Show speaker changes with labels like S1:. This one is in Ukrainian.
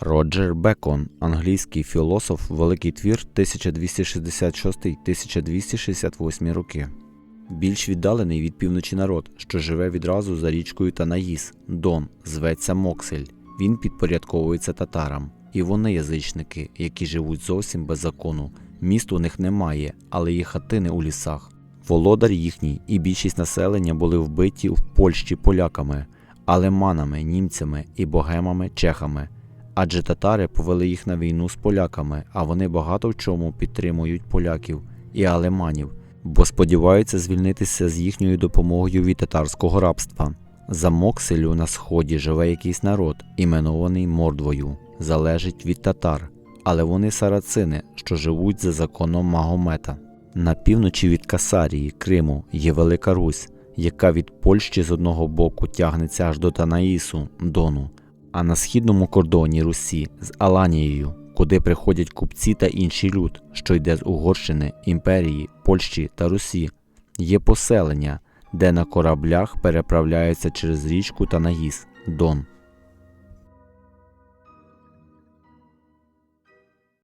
S1: Роджер Бекон, англійський філософ, великий твір 1266-1268 роки. Більш віддалений від півночі народ, що живе відразу за річкою Танаїс, Дон, зветься Моксель. Він підпорядковується татарам. І вони язичники, які живуть зовсім без закону. Міст у них немає, але є хатини у лісах. Володар їхній і більшість населення були вбиті в Польщі поляками, алеманами, німцями і богемами чехами. Адже татари повели їх на війну з поляками, а вони багато в чому підтримують поляків і алеманів, бо сподіваються звільнитися з їхньою допомогою від татарського рабства. За Мокселю на сході живе якийсь народ, іменований Мордвою, залежить від татар, але вони сарацини, що живуть за законом Магомета. На півночі від Касарії, Криму, є Велика Русь, яка від Польщі з одного боку тягнеться аж до Танаїсу, Дону, а на східному кордоні Русі з Аланією, куди приходять купці та інший люд, що йде з Угорщини, імперії, Польщі та Русі, є поселення, де на кораблях переправляються через річку Танаїс, Дон.